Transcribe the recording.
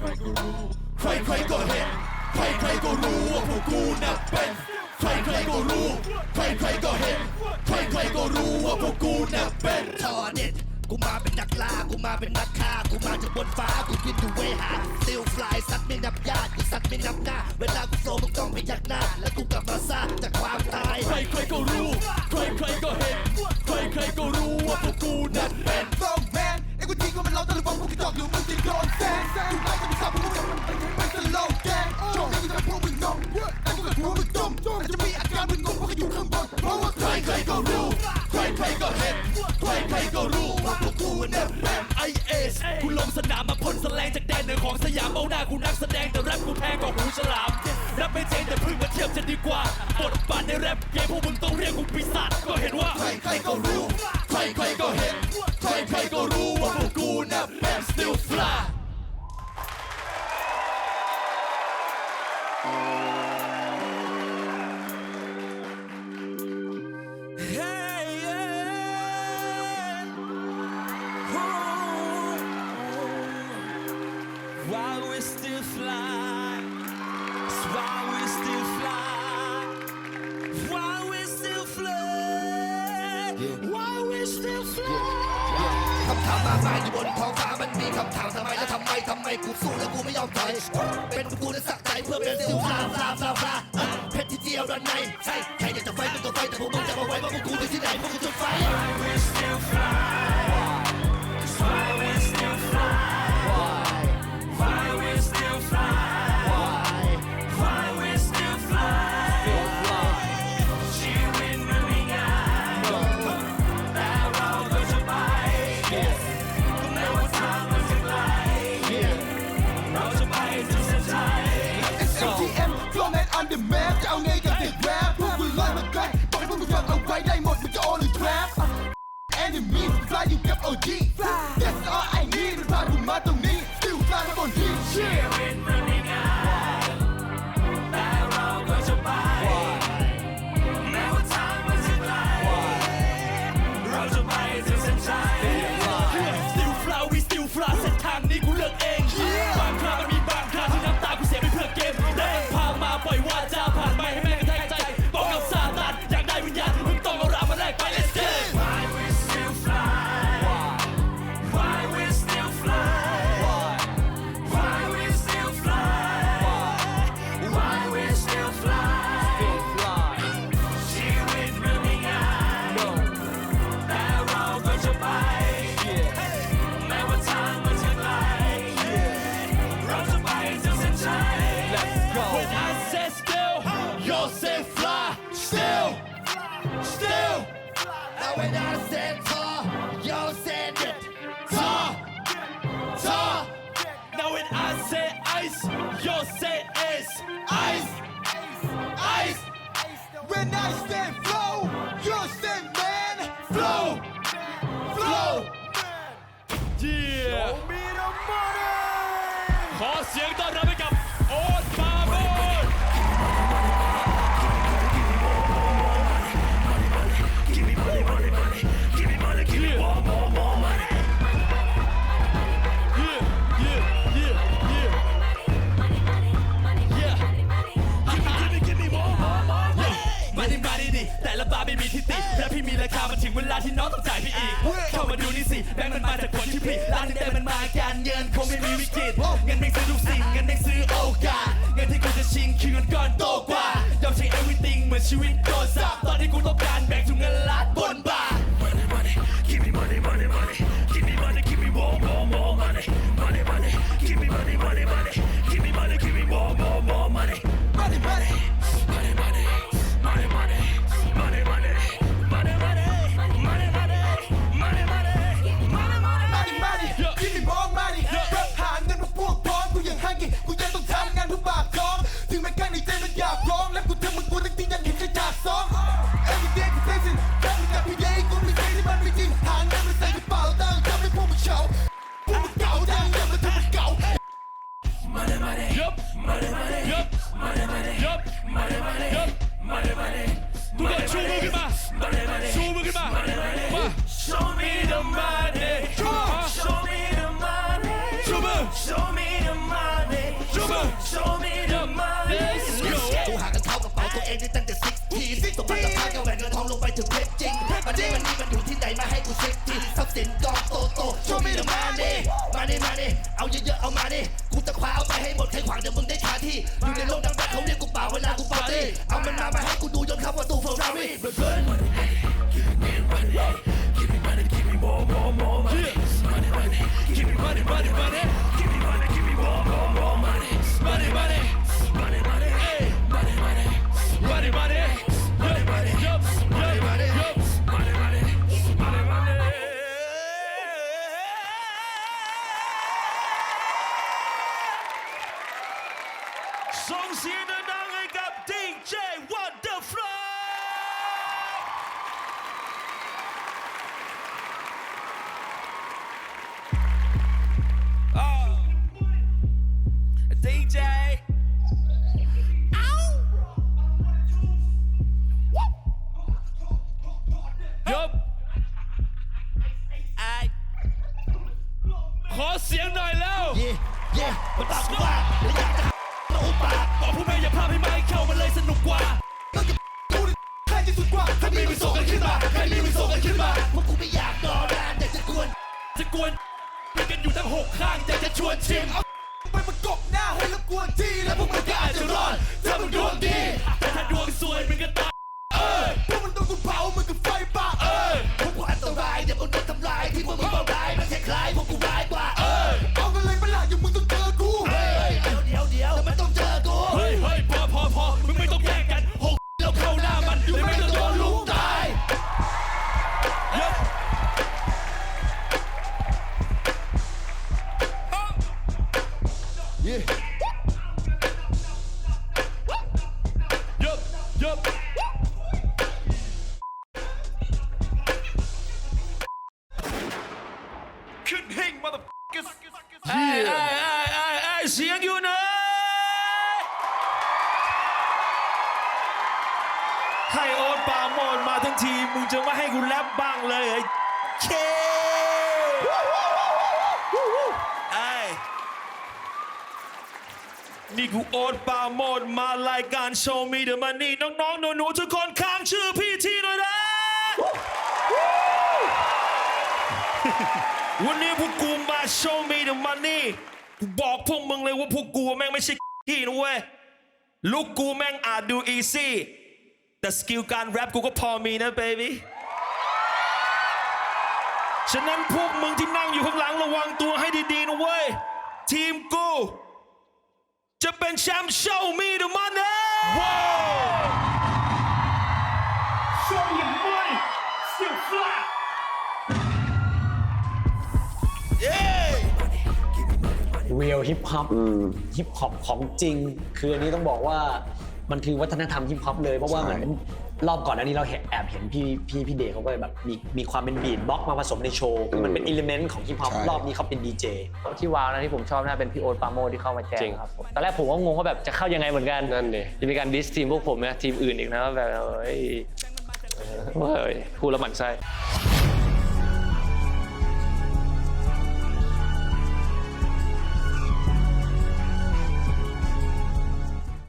ใครๆก็รู้ใครก็เห็น ใครๆก็รู้ว่าพวกกูน่ะเป็น ใครๆก็รู้ ใครๆก็เห็น ใครๆก็รู้ว่าพวกกูน่ะเป็นทอเด็ดกูมาเป็นนักล่า กูมาเป็นนักฆ่า กูมาจากบนฟ้า กูคิดดูเวหาติวฟลายสัตว์ไม่นับญาติกูสัตว์ไม่นับหน้า เวลากูโซมึงต้องไปยักหน้า แล้วกูกลับมาซ่าจากความตาย ใครๆก็รู้ ใครๆก็เห็น ใครๆก็รู้ว่าพวกกูน่ะเป็นโแมนไอ้กูจริงก็มันเราตะลุกพวกกระจอกหรือมึงจะโดนแซงกูไ stop it, move it, make it low, gang. Show niggas that prove it, no. I took a crew with dumb, and to ใครใครก็รู้ ใครใครก็เห็น ใครใครก็รู้วาพวกกูเนี่ยแรมไอเลงสนามมาพ่แสลงจากแดนเหนือของสยามเอาหน้ากูนักแสดงแต่แรปกูแพ้กว่าหูฉลามรับไม่เจนแต่พึ่งมาเทียบจะดีกว่าบทบาทในแรปเกมพวกมึงต้องเรียกกูปีศาจก็เห็นว่า ใครใครก็รู้ ใครใครก็เห็น still fly, it's while we still fly, while we still fly, while we still fly. คำถามมากมายอยู่บนท้องฟ้ามันมีคำถามทำไมและทำไมทำไมกูสู้แล้วกูไม่ยอมถอยเป็นกูและสักใจเพื่อเป็นสิวฟลาฟลาฟลาฟลาเอ้ยเพชรที่เดียวด้านในใช่ sé ice, yo sé es ice. มาดิมาดิดิแต่ละบาร์ไม่มีทิฏฐิและพี่มีราคามันถึงเวลาที่น้องต้องจ่ายพี่อีกเข้ามาดูนี่สิแบงค์มันมาจากคนที่ผลิตร้านนี้แต่มันมาการเงินคงไม่มีวิกฤตเงินไม่ซื้อทุกสิ่งเงินไม่ซื้อโอกาสเงินที่กูจะชิงคือเงินก้อนโตกว่ายอมใช้ everything เหมือนชีวิตโดนสาปตอนที่ ทุกคนชูมือขึ้นมา ชูมือขึ้นมามา Show me the money Show me the money ชูมือ Show me the money ชูมือ Show me the money ดูหากระเท้ากระเป๋าตัวเองได้ตั้งแต่ซิกทีส่งพันละพันกับแหวนเงินทองลงไปถึงเพชรจริงมันนี่มันนี่มันอยู่ที่ไหนมาให้กูเช็คทีทรัพย์สินกองโตโต Show me the money มาเน่มาเน่เอาเยอะๆเอามาเน่กูจะคว้าเอาไปให้หมดใครขวางเดี๋ยวมึงได้คาที่ ประตูเฟอร์รารี่เบิร์น Give me money, give me more, more, more money. Money, money. Give me money, money, money. Give me money, ขอเสียงหน่อยแล้ว เย่เย่มันปากกูว่าและอยากจะมาอุปากบอกผู้แม่อย่าพาให้ไม้เข้ามันเลยสนุกกว่าดูดิใครจะสุดกว่าถ้ามีมันส่งกันขึ้นมาใครมีมันส่งกันขึ้นมาพวกกูไม่อยากรอนานแต่จะกวน จะกวนมีกันอยู่ทั้งหกข้างอยากจะชวนชิมไปประกบหน้าให้แล้วกวนทีแล้วพวกมันก็อาจจะรอดถ้ามึงดวงดีแต่ถ้าดวงซวยมึงก็ตายพวกมันโดนกูเผาเหมือนกับไฟป่าพวกกูอันตรายเดี๋ยวมึงโดนทำลายที่พวกมึงเบาร้ายมันคล้ายๆพวกกูร้าย ขึ้นหิ่งมาแบบไอ้ไอ้ไอ้ไอ้ไอ้เสียงอยู่ไหนให้โอ๊ตปาโมดมาทั้งทีมึงจะไม่ให้กูแรปบ้างเลยไอ้เคไอ้ นี่กูโอ๊ตปาโมดมารายการโชว์มีเดอะมันนี่น้องๆหนูๆทุกคนค้างชื่อพี่ทีหน่อยนะ วันนี้พวกกูมา show me the money กูบอกพวกมึงเลยว่าพวกกูแม่งไม่ใช่ขี้นะเว้ยลูกกูแม่งอาจดู easy แต่สกิลการแรปกูก็พอมีนะ baby ฉะนั้นพวกมึงที่นั่งอยู่ข้างหลังระวังตัวให้ดีๆนะเว้ยทีมกู จะเป็นแชมป์ show me the money ว้าว show me the money still fly เย้เรียลฮิปฮอปฮิปฮอปของจริง คืออันนี้ต้องบอกว่ามันคือวัฒนธรรมฮิปฮอปเลย เพราะว่าเหมือน รอบก่อนอันนี้เราเห็นแอบเห็นพี่พี่พี่เดย์เขาก็แบบมีมีความเป็นบีทบ็อกซ์มาผสมในโชว์คือมันเป็นอิเลเมนต์ของฮิปฮอปรอบนี้เขาเป็นดีเจ ที่ว้าวนะที่ผมชอบน่าเป็นพี่โอ๊ตปราโมชที่เข้ามาแจจริมงครับผมตอนแรกผมก็งงว่าแบบจะเข้ายังไงเหมือนกันนั่นดิจะมีการดิสทีมพวกผมนะทีมอื่นอีกนะว่าแบบเฮ้ยเฮ้ยพูดแล้วหมั่นไส้